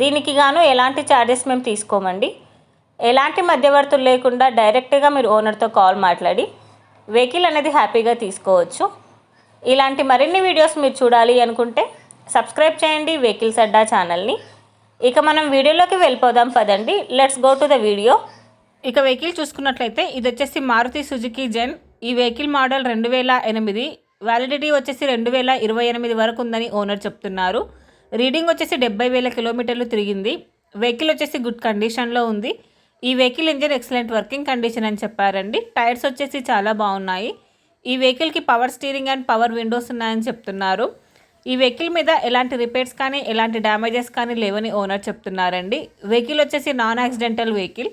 దీనికి గాను ఎలాంటి ఛార్జెస్ మేము తీసుకోమండి. ఎలాంటి మధ్యవర్తులు లేకుండా డైరెక్ట్గా మీరు ఓనర్తో కాల్ మాట్లాడి వెహికల్ అనేది హ్యాపీగా తీసుకోవచ్చు. ఇలాంటి మరిన్ని వీడియోస్ మీరు చూడాలి అనుకుంటే సబ్స్క్రైబ్ చేయండి వెహికల్స్ అడ్డా ఛానల్ని ఇక మనం వీడియోలోకి వెళ్ళిపోదాం పదండి. Let's go to the video ఇక వెహికల్ చూసుకున్నట్లయితే ఇది వచ్చేసి మారుతి సుజుకి జెన్. ఈ వెహికల్ మోడల్ రెండు వేల ఎనిమిది. వ్యాలిడిటీ వచ్చేసి రెండు వేల ఇరవై ఎనిమిది వరకు ఉందని ఓనర్ చెప్తున్నారు. రీడింగ్ వచ్చేసి డెబ్బై వేల కిలోమీటర్లు తిరిగింది. వెహికల్ వచ్చేసి గుడ్ కండిషన్లో ఉంది. ఈ vehicle engine excellent working condition అని చెప్పారండి. టైర్స్ వచ్చేసి చాలా బాగున్నాయి. ఈ వెహికల్కి power steering and power windows ఉన్నాయని చెప్తున్నారు. ఈ వెహికల్ మీద ఎలాంటి రిపేర్స్ కానీ ఎలాంటి డ్యామేజెస్ కానీ లేవని ఓనర్ చెప్తున్నారండి. వెహికల్ వచ్చేసి నాన్ యాక్సిడెంటల్ వెహికల్.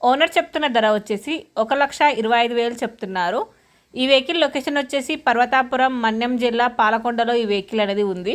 ఓనర్ చెప్తున్న ధర వచ్చేసి ఒక లక్ష ఇరవై ఐదు వేలు చెప్తున్నారు. ఈ వెహికల్ లొకేషన్ వచ్చేసి పర్వతాపురం మన్యం జిల్లా పాలకొండలో ఈ వెహికల్ అనేది ఉంది.